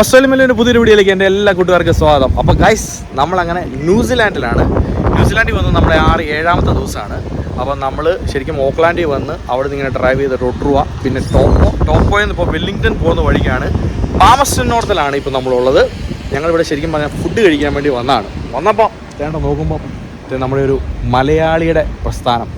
Australia മെല്ലിന്റെ പുതിയൊരു വീഡിയോയിലേക്ക് എന്റെ എല്ലാ കൂട്ടുകാർക്കും സ്വാഗതം. അപ്പോൾ ഗൈസ് നമ്മളങ്ങനെ ന്യൂസിലാൻഡിലാണ്. ന്യൂസിലാൻഡിൽ വന്ന് നമ്മുടെ ആറ് ഏഴാമത്തെ ദിവസമാണ്. അപ്പോൾ നമ്മൾ ശരിക്കും ഓക്ലാൻഡിൽ വന്ന് അവിടെ നിന്ന് ഇങ്ങനെ ഡ്രൈവ് ചെയ്ത് റൊട്രുവ പിന്നെ ടോപ്പോ ടോപ്പോയിൽ നിന്ന് ഇപ്പോൾ വെല്ലിംഗ്ടൺ പോകുന്ന വഴിക്കാണ്. പാമസ്റ്റൺ നോർത്തിലാണ് ഇപ്പോൾ നമ്മളുള്ളത്. ഞങ്ങളിവിടെ ശരിക്കും പറഞ്ഞാൽ ഫുഡ് കഴിക്കാൻ വേണ്ടി വന്നതാണ് വന്നപ്പോൾ വേണ്ട നോക്കുമ്പോൾ നമ്മുടെ ഒരു മലയാളിയുടെ പ്രസ്ഥാനം.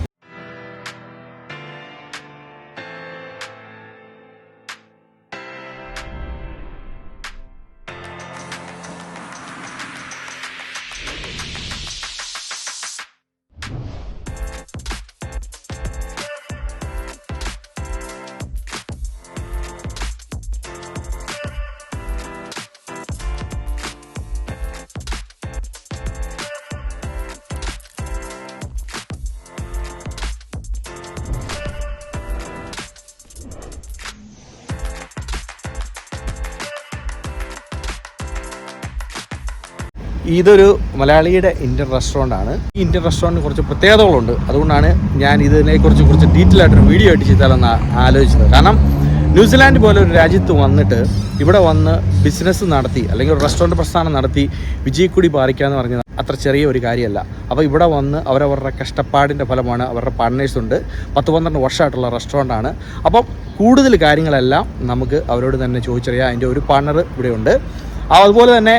ഇതൊരു മലയാളിയുടെ ഇന്ത്യൻ റെസ്റ്റോറന്റ് ആണ്. ഈ ഇന്ത്യൻ റെസ്റ്റോറന്റിന് കുറച്ച് പ്രത്യേകതകളുണ്ട്. അതുകൊണ്ടാണ് ഞാൻ ഇതിനെക്കുറിച്ച് കുറച്ച് ഡീറ്റെയിൽ ആയിട്ടൊരു വീഡിയോ ആയിട്ട് ചെയ്താലെന്ന് ആലോചിച്ചത്. കാരണം ന്യൂസിലാൻഡ് പോലെ ഒരു രാജ്യത്ത് വന്നിട്ട് ഇവിടെ വന്ന് ബിസിനസ് നടത്തി അല്ലെങ്കിൽ ഒരു റെസ്റ്റോറന്റ് പ്രസ്ഥാനം നടത്തി വിജയക്കുടി പാലിക്കുക എന്ന് പറഞ്ഞത് അത്ര ചെറിയ ഒരു കാര്യമല്ല. അപ്പോൾ ഇവിടെ വന്ന് അവരവരുടെ കഷ്ടപ്പാടിന്റെ ഫലമാണ് അവരുടെ പാർട്ട്നേഴ്സ് ഉണ്ട്. പത്ത് പന്ത്രണ്ട് വർഷമായിട്ടുള്ള റെസ്റ്റോറന്റ് ആണ്. അപ്പം കൂടുതൽ കാര്യങ്ങളെല്ലാം നമുക്ക് അവരോട് തന്നെ ചോദിച്ചറിയാം. അതിന്റെ ഒരു പാർട്ണർ ഇവിടെയുണ്ട് അതുപോലെ തന്നെ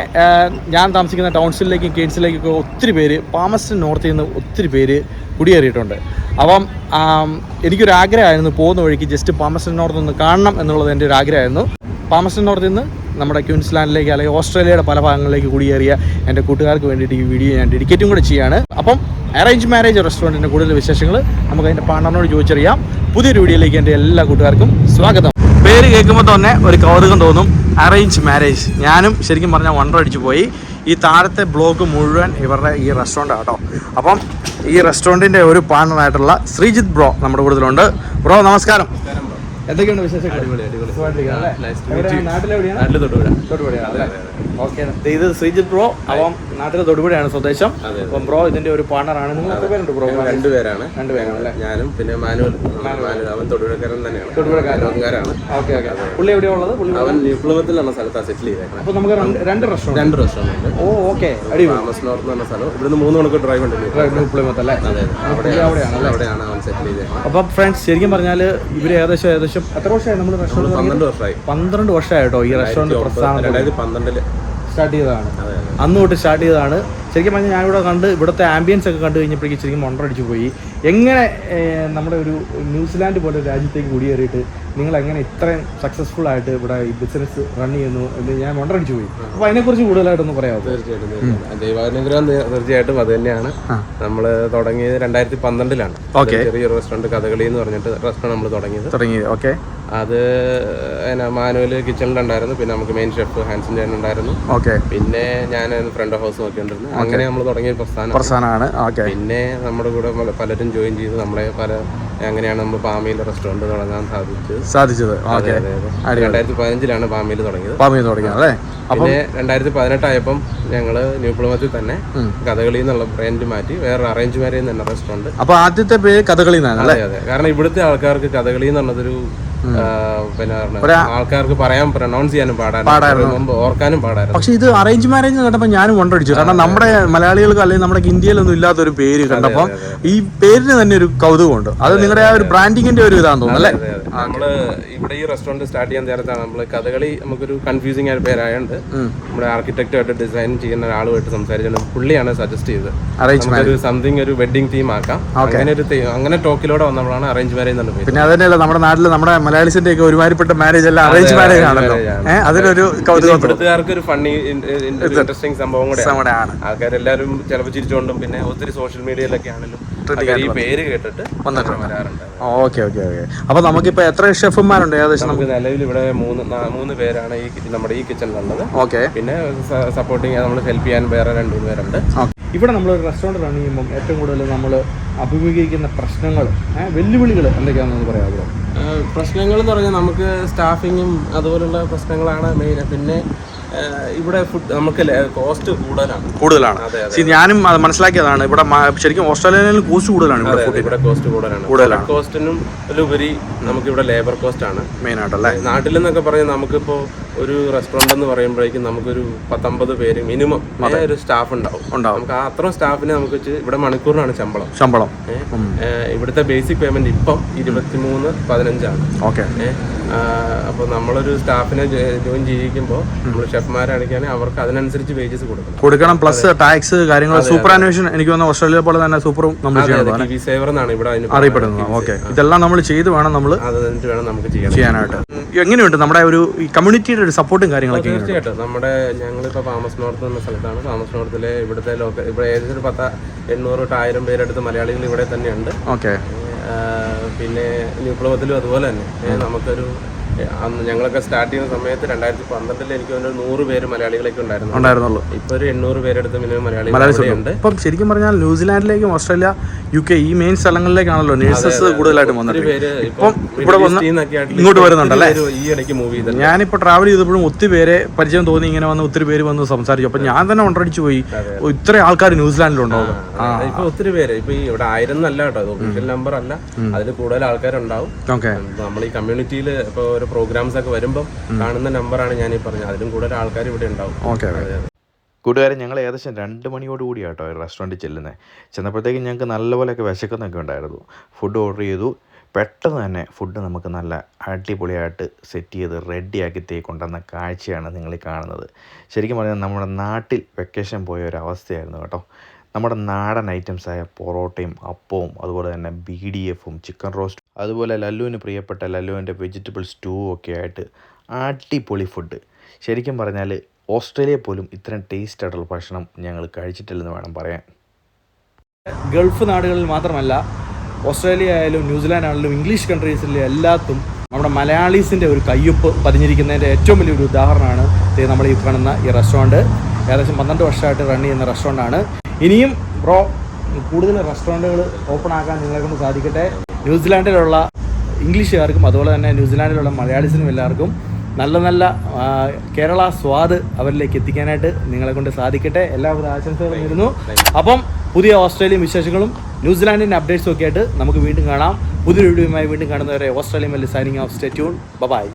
ഞാൻ താമസിക്കുന്ന ടൗൺസിലേക്കും കേൺസിലേക്കൊക്കെ ഒത്തിരി പേര് പാമസ്റ്റൺ നോർത്തിൽ നിന്ന് ഒത്തിരി പേര് കുടിയേറിയിട്ടുണ്ട്. അപ്പം എനിക്കൊരു ആഗ്രഹമായിരുന്നു പോകുന്ന വഴിക്ക് ജസ്റ്റ് പാമസ്റ്റൺ നോർത്ത് ഒന്ന് കാണണം എന്നുള്ളത് എന്റെ ഒരു ആഗ്രഹമായിരുന്നു. പാമസ്റ്റൺ നോർത്തിൽ നിന്ന് നമ്മുടെ ക്യൂൻസ്ലാൻഡിലേക്ക് അല്ലെങ്കിൽ ഓസ്ട്രേലിയയുടെ പല ഭാഗങ്ങളിലേക്ക് കുടിയേറിയ എന്റെ കൂട്ടുകാർക്ക് വേണ്ടിയിട്ട് ഈ വീഡിയോ ഞാൻ ഡെഡിക്കേറ്റും കൂടെ ചെയ്യാണ് അപ്പം അറേഞ്ച് മാരേജ് റെസ്റ്റോറന്റിന്റെ കൂടുതൽ വിശേഷങ്ങൾ നമുക്ക് അതിന്റെ പാർട്ണറിനോട് ചോദിച്ചറിയാം. പുതിയൊരു വീഡിയോയിലേക്ക് എന്റെ എല്ലാ കൂട്ടുകാർക്കും സ്വാഗതം. പേര് കേൾക്കുമ്പോൾ തന്നെ ഒരു കൗതുകം തോന്നും. അറേഞ്ച് മാരേജ് ഞാനും ശരിക്കും പറഞ്ഞാൽ വണ്ടർ അടിച്ചു പോയി. ഈ താഴത്തെ ബ്ലോക്ക് മുഴുവൻ ഇവരുടെ ഈ റെസ്റ്റോറന്റ് ആട്ടോ. അപ്പം ഈ റെസ്റ്റോറന്റിന്റെ ഒരു പാർട്ണറായിട്ടുള്ള ശ്രീജിത്ത് ബ്രോ നമ്മുടെ കൂടുതലുണ്ട് ബ്രോ നമസ്കാരം. എന്തൊക്കെയുണ്ട് വിശേഷം സുഖമായിട്ടിരിക്കുന്നു അല്ലേ? എവിടെയാണ്? നാട്ടിലെവിടെയാണ്? ഓക്കേ. ഇത് ശ്രീജിത്ത് ബ്രോ. അപ്പം നാട്ടിലെ തൊടുപുഴയാണ് സ്വദേശം. അപ്പം ബ്രോ ഇതിന്റെ ഒരു പാർട്ണറാണ്. നിങ്ങൾ എത്ര പേരുണ്ട് ബ്രോ? രണ്ടുപേരാണ് രണ്ടുപേരാണ് അല്ലേ ഞാനും പിന്നെ മാനുവൽ. മാനുവൽ. അവൻ തൊടുപുഴക്കാരൻ തന്നെയാണ്. തൊടുപുഴക്കാരൻ. തൊടുപുഴക്കാരാണ് ഓക്കെ ഓക്കെ. പുള്ളി എവിടെയാ ഉള്ളത്? അവൻ ന്യൂപ്ലമത്തിലുള്ള സ്ഥലത്താണ് സെറ്റിൽ ചെയ്തേക്കുന്നത് അപ്പൊ നമുക്ക് രണ്ട് റെസ്റ്റോറന്റ് രണ്ട് റെസ്റ്റോറന്റ് ഉണ്ട്. Oh okay. അടിപൊളി. താമസ് നോർത്ത് എന്ന് പറഞ്ഞ സ്ഥലം. ഇവിടുന്ന് മൂന്ന് മണിക്കൂർ ഡ്രൈവ് ഉണ്ട് പുള്ളിമത്ത് അല്ലേ അതെ അവിടെയാണ്. അവിടെയാണ് അവൻ സെറ്റിൽ ചെയ്തേക്കുന്നത് അപ്പൊ ഫ്രണ്ട്സ് ശരിക്കും പറഞ്ഞാൽ ഇവർ ഏകദേശം ഏകദേശം എത്ര വർഷമായി നമ്മൾ റെസ്റ്റോറന്റ് പന്ത്രണ്ട് വർഷമായി. പന്ത്രണ്ട് വർഷമായിട്ടോ ഈ റെസ്റ്റോറന്റ് പ്രസ്ഥാനം രണ്ടായിരത്തി പന്ത്രണ്ടിൽ. സ്റ്റാർട്ട് ചെയ്തതാണ്. അന്ന് തൊട്ട് സ്റ്റാർട്ട് ചെയ്തതാണ് ശരിക്കും പറഞ്ഞാൽ ഞാനിവിടെ കണ്ട് ഇവിടുത്തെ ആംബിയൻസ് ഒക്കെ കണ്ടു കഴിഞ്ഞപ്പോഴേക്കും ശരിക്കും മൊണ്ടടിച്ചു പോയി. എങ്ങനെ നമ്മുടെ ഒരു ന്യൂസിലാൻഡ് പോലെ രാജ്യത്തേക്ക് കുടിയേറിയിട്ട് നിങ്ങൾ എങ്ങനെ ഇത്രയും സക്സസ്ഫുൾ ആയിട്ട് ഇവിടെ ഈ ബിസിനസ് റൺ ചെയ്യുന്നു എന്ന് ഞാൻ മൊണ്ടടിച്ചു പോയി. അപ്പോൾ അതിനെക്കുറിച്ച് കൂടുതലായിട്ടൊന്ന് പറയാമോ? തീർച്ചയായിട്ടും. ദൈവാനുഗ്രഹം തീർച്ചയായിട്ടും അത് തന്നെയാണ് നമ്മൾ തുടങ്ങിയത് രണ്ടായിരത്തി പന്ത്രണ്ടിലാണ്. ചെറിയൊരു റെസ്റ്റോറന്റ് കഥകളി എന്ന് പറഞ്ഞിട്ട് റെസ്റ്റോറന്റ് നമ്മൾ തുടങ്ങിയത്. തുടങ്ങിയത് ഓക്കെ. അത് എന്നാ മാനുവൽ കിച്ചണിലുണ്ടായിരുന്നു പിന്നെ നമുക്ക് മെയിൻ ഷെഫ് ഹാൻസൻ ചേട്ടൻ ഉണ്ടായിരുന്നു. ഓക്കെ. പിന്നെ ഞാൻ ഫ്രണ്ട് ഹൗസ് നോക്കിക്കൊണ്ടിരുന്നു. അങ്ങനെ നമ്മൾ തുടങ്ങിയ പ്രസ്ഥാനം. പ്രസ്ഥാനമാണ്. ഓക്കെ. പിന്നെ നമ്മുടെ കൂടെ പലരും ജോയിൻ ചെയ്ത് നമ്മളെ പല അങ്ങനെയാണ് നമ്മൾ പാമയിൽ റെസ്റ്റോറന്റ് തുടങ്ങാൻ സാധിച്ചത്. സാധിച്ചത്. ഓക്കെ. രണ്ടായിരത്തി പതിനഞ്ചിലാണ് പാമയിൽ തുടങ്ങിയത്. പാമയിൽ തുടങ്ങിയത് അല്ലേ? പിന്നെ രണ്ടായിരത്തി പതിനെട്ടായപ്പം ഞങ്ങൾ ന്യൂപ്ലോമത്തിൽ തന്നെ കഥകളി എന്നുള്ള ബ്രാൻഡ് മാറ്റി വേറെ അറേഞ്ച് മാരേജ് തന്നെ റെസ്റ്റോറന്റ് അപ്പോൾ ആദ്യത്തെ പേര് കഥകളി അതെ അതെ. കാരണം ഇവിടുത്തെ ആൾക്കാർക്ക് കഥകളി എന്ന് പറഞ്ഞതൊരു ആ, പിന്നെ ആൾക്കാർക്ക് പറയാൻ പ്രൊനൗൺസ് ചെയ്യാനും പാടായിരുന്നു. ഓർക്കാനും പാടായിരുന്നു. പക്ഷെ ഇത് അറേഞ്ച് മാരേജ് കണ്ടപ്പോൾ ഞാനും കൊണ്ടടിച്ചു. കാരണം നമ്മുടെ മലയാളികൾക്ക് അല്ലെങ്കിൽ നമ്മുടെ ഇന്ത്യയിലൊന്നും ഇല്ലാത്തൊരു പേര് കണ്ടപ്പോൾ ഈ പേരിന് തന്നെ ഒരു കൗതുകമുണ്ട്. അത് നിങ്ങളുടെ ആ ഒരു ബ്രാൻഡിങ്ങിന്റെ ഒരു ഇതാണെന്ന് തോന്നുന്നു അല്ലേ. നമ്മൾ ഇവിടെ ഈ റെസ്റ്റോറന്റ് സ്റ്റാർട്ട് ചെയ്യാൻ നേരത്താണ് നമ്മൾ കഥകളി നമുക്കൊരു കൺഫ്യൂസിംഗ് ആയ പേരായതുകൊണ്ട് നമ്മുടെ ആർക്കിടെക്റ്റുമായിട്ട് ഡിസൈൻ ചെയ്യുന്ന ഒരാളുമായിട്ട് സംസാരിച്ചു പുള്ളിയാണ് സജസ്റ്റ് ചെയ്തത്. സംതിങ് ഒരു വെഡിങ് തീം ആക്കാം. അങ്ങനെ ഒരു അങ്ങനെ ടോക്കിലൂടെ വന്നപ്പോഴാണ് അറേഞ്ച് മാരേജ് പിന്നെ അതന്നെയല്ല നമ്മുടെ നാട്ടിൽ നമ്മുടെ മലയാളിസിന്റെ ഒക്കെ ഒരുമാതിരിപ്പെട്ട മാരേജ് എല്ലാം അറേഞ്ച് മാരേജ് ആണല്ലോ. ഏഹ് അതിനൊരു കൗതുകം ഇവിടുത്തുകാർക്ക് ഒരു ഫണ്ണി ഇൻട്രസ്റ്റിംഗ് സംഭവം കൂടെ ആണ്. ആൾക്കാരെല്ലാരും ചിലപ്പോൾ ചിരിച്ചുകൊണ്ടും പിന്നെ ഒത്തിരി സോഷ്യൽ മീഡിയയിലൊക്കെ ആണെങ്കിലും ഈ പേര് കേട്ടിട്ട് വരാറുണ്ട്. ഓക്കെ ഓക്കെ ഓക്കെ അപ്പൊ നമുക്കിപ്പോ എത്ര ഷെഫുമാരുണ്ട് ഏകദേശം നമുക്ക് നിലവിൽ ഇവിടെ മൂന്ന് മൂന്ന് പേരാണ് ഈ നമ്മുടെ ഈ കിച്ചണിലുള്ളത് ഓക്കെ പിന്നെ സപ്പോർട്ടിങ് നമ്മൾ ഹെൽപ്പ് ചെയ്യാൻ വേറെ രണ്ട് മൂന്ന് പേരുണ്ട്. ഇവിടെ നമ്മൾ ഒരു റെസ്റ്റോറന്റ് റൺ ചെയ്യുമ്പോൾ ഏറ്റവും കൂടുതൽ നമ്മൾ അഭിമുഖീകരിക്കുന്ന പ്രശ്നങ്ങൾ വെല്ലുവിളികൾ എന്തൊക്കെയാണെന്ന് പറയാമോ പ്രശ്നങ്ങൾ എന്ന് പറഞ്ഞാൽ നമുക്ക് സ്റ്റാഫിങ്ങും അതുപോലുള്ള പ്രശ്നങ്ങളാണ് മെയിൻ പിന്നെ ഇവിടെ ഫുഡ് നമുക്ക് കോസ്റ്റ് കൂടുതലാണ്. കൂടുതലാണ്. ഞാനും അത് മനസ്സിലാക്കിയതാണ്. ഇവിടെ ശരിക്കും ഓസ്ട്രേലിയയിൽ കോസ്റ്റ് കൂടുതലാണ് ഇവിടെ കോസ്റ്റ് കൂടുതലാണ്. കൂടുതലാണ്. കോസ്റ്റിനും ഉപരി നമുക്ക് ഇവിടെ ലേബർ കോസ്റ്റ് ആണ്. മെയിൻ ആയിട്ടല്ലേ? നാട്ടിൽ നിന്നൊക്കെ പറഞ്ഞാൽ നമുക്കിപ്പോ ഒരു റെസ്റ്റോറന്റ് എന്ന് പറയുമ്പോഴേക്കും നമുക്കൊരു പത്തൊമ്പത് പേര് മിനിമം ഒരു സ്റ്റാഫ് ഉണ്ടാവും. ഉണ്ടാവും. നമുക്ക് അത്ര അത്രയും സ്റ്റാഫിനെ നമുക്ക് ഇവിടെ മണിക്കൂറിനാണ് ശമ്പളം. ശമ്പളം. ഇവിടുത്തെ ബേസിക് പേയ്മെന്റ് ഇപ്പം ഇരുപത്തിമൂന്ന് പതിനഞ്ചാണ്. ഓക്കെ. അപ്പോൾ നമ്മളൊരു സ്റ്റാഫിനെ ജോയിൻ ചെയ്യിക്കുമ്പോൾ നമ്മൾ ഷെഫ്മാരാണെങ്കിൽ അവർക്ക് അതിനനുസരിച്ച് വേജസ് കൊടുക്കണം. കൊടുക്കണം പ്ലസ് ടാക്സ് കാര്യങ്ങൾ സൂപ്പർ അന്വേഷൻ എനിക്ക് തോന്നുന്നു ഓസ്ട്രേലിയ പോലെ തന്നെ സൂപ്പർ നമ്മൾ സേവർ എന്നാണ് ഇവിടെ അറിയപ്പെടുന്നത്. ഓക്കെ. ഇതെല്ലാം നമ്മൾ ചെയ്ത് വേണം നമ്മൾ അത് വേണം നമുക്ക് ചെയ്യാനായിട്ട്. എങ്ങനെയുണ്ട് നമ്മുടെ ഒരു ഈ ഒരു സപ്പോർട്ടും കാര്യങ്ങളൊക്കെ? തീർച്ചയായിട്ടും. നമ്മുടെ ഞങ്ങളിപ്പോൾ താമസ് നോർത്ത് എന്ന സ്ഥലത്താണ്. താമസ് നോർത്തിലെ ഇവിടുത്തെ ലോക്കൽ ഇവിടെ ഏകദേശം ഒരു പത്ത് എണ്ണൂറ് തൊട്ട് ആയിരം പേരെടുത്ത് മലയാളികൾ ഇവിടെ തന്നെയുണ്ട്. ഓക്കെ. പിന്നെ ന്യൂപ്ലവത്തിലും അതുപോലെ തന്നെ. നമുക്കൊരു അന്ന് ഞങ്ങളൊക്കെ സ്റ്റാർട്ട് ചെയ്യുന്ന സമയത്ത് രണ്ടായിരത്തി പന്ത്രണ്ടിൽ എനിക്ക് ഒരു നൂറ് പേര് മലയാളികളൊക്കെ ഉണ്ടായിരുന്നു. ഉണ്ടായിരുന്നുള്ളൂ. ഇപ്പൊ ഒരു എണ്ണൂറ് പേരെടുത്ത് മിനിമം മലയാളി ഉണ്ട്. ഇപ്പം ശരിക്കും പറഞ്ഞാൽ ന്യൂസിലാൻഡിലേക്കും ഓസ്ട്രേലിയ യു കെ ഈ മെയിൻ സ്ഥലങ്ങളിലേക്കാണല്ലോ നേഴ്സസ് കൂടുതലായിട്ടും വന്നത്. ഇപ്പം ഇവിടെ വന്ന് ഇങ്ങോട്ട് വരുന്നുണ്ടല്ലേ? ഈ ഇടയ്ക്ക് മൂവ് ചെയ്തിട്ടുണ്ട്. ഞാനിപ്പോൾ ട്രാവൽ ചെയ്തപ്പോഴും ഒത്തിരി പേരെ പരിചയം തോന്നി ഇങ്ങനെ വന്ന് ഒത്തിരി പേര് വന്ന് സംസാരിച്ചു. അപ്പം ഞാൻ തന്നെ ഉണ്ടടിച്ചു പോയി. ഇത്ര ആൾക്കാർ ന്യൂസിലാൻഡിലുണ്ടാവും ഇപ്പൊ ഒത്തിരി പേര് ഇപ്പൊ ഈ ഇവിടെ ആയിരം എന്നല്ല കേട്ടോ ഒഫീഷ്യൽ നമ്പർ അല്ല. അതിൽ കൂടുതൽ ആൾക്കാരുണ്ടാവും. നമ്മൾ ഈ കമ്മ്യൂണിറ്റിയിൽ ഇപ്പൊ ഒരു പ്രോഗ്രാംസ് ഒക്കെ വരുമ്പോൾ കാണുന്ന നമ്പറാണ് ഞാൻ ഈ പറഞ്ഞത്. അതിലും കൂടുതൽ ആൾക്കാർ ഇവിടെ ഉണ്ടാവും. ഓക്കെ കൂട്ടുകാരൻ ഞങ്ങൾ ഏകദേശം രണ്ട് മണിയോട് കൂടിയാട്ടോ ഈ റെസ്റ്റോറന്റിൽ ചെല്ലുന്നത് ചെന്നപ്പോഴത്തേക്കും ഞങ്ങൾക്ക് നല്ലപോലെയൊക്കെ വിശക്കുന്നൊക്കെ ഉണ്ടായിരുന്നു. ഫുഡ് ഓർഡർ ചെയ്തു. പെട്ടെന്ന് തന്നെ ഫുഡ് നമുക്ക് നല്ല അടിപൊളിയായിട്ട് സെറ്റ് ചെയ്ത് റെഡിയാക്കി തേ കൊണ്ടുവന്ന കാഴ്ചയാണ് നിങ്ങൾ കാണുന്നത്. ശരിക്കും പറഞ്ഞാൽ നമ്മുടെ നാട്ടിൽ വെക്കേഷൻ പോയ ഒരു അവസ്ഥയായിരുന്നു കേട്ടോ. നമ്മുടെ നാടൻ ഐറ്റംസായ പൊറോട്ടയും അപ്പവും അതുപോലെ തന്നെ ബി ഡി എഫും ചിക്കൻ റോസ്റ്റും അതുപോലെ ലല്ലുവിന് പ്രിയപ്പെട്ട ലല്ലുവിന്റെ വെജിറ്റബിൾ സ്റ്റൂ ഒക്കെ ആയിട്ട് അടിപൊളി ഫുഡ്. ശരിക്കും പറഞ്ഞാൽ ഓസ്ട്രേലിയ പോലും ഇത്രയും ടേസ്റ്റ് ആയിട്ടുള്ള ഭക്ഷണം ഞങ്ങൾ കഴിച്ചിട്ടില്ലെന്ന് വേണം പറയാൻ. ഗൾഫ് നാടുകളിൽ മാത്രമല്ല ഓസ്ട്രേലിയ ആയാലും ന്യൂസിലാൻഡ് ആണെങ്കിലും ഇംഗ്ലീഷ് കൺട്രീസിലെ എല്ലാത്തും നമ്മുടെ മലയാളീസിന്റെ ഒരു കയ്യൊപ്പ് പതിഞ്ഞിരിക്കുന്നതിന്റെ ഏറ്റവും വലിയൊരു ഉദാഹരണമാണ് നമ്മൾ ഈ കാണുന്ന ഈ റെസ്റ്റോറന്റ് ഏകദേശം പന്ത്രണ്ട് വർഷമായിട്ട് റൺ ചെയ്യുന്ന റെസ്റ്റോറന്റാണ് ഇനിയും ബ്രോ കൂടുതൽ റെസ്റ്റോറന്റുകൾ ഓപ്പൺ ആക്കാൻ നിങ്ങളെ കൊണ്ട് സാധിക്കട്ടെ. ന്യൂസിലാൻഡിലുള്ള ഇംഗ്ലീഷുകാർക്കും അതുപോലെ തന്നെ ന്യൂസിലാൻഡിലുള്ള മലയാളീസിനും എല്ലാവർക്കും നല്ല നല്ല കേരള സ്വാദ് അവരിലേക്ക് എത്തിക്കാനായിട്ട് നിങ്ങളെ കൊണ്ട് സാധിക്കട്ടെ. എല്ലാവിധ ആശംസകളും നേരുന്നു. അപ്പം പുതിയ ഓസ്ട്രേലിയൻ വിശേഷങ്ങളും ന്യൂസിലാൻഡിന്റെ അപ്ഡേറ്റ്സും ഒക്കെ ആയിട്ട് നമുക്ക് വീണ്ടും കാണാം. പുതിയ വീഡിയോയുമായി വീണ്ടും കാണുന്നവരെ ഓസ്ട്രേലിയൻ വലിയ സൈനിങ് ഓഫ് സ്റ്റേറ്റ്യൂൺ ബബായ്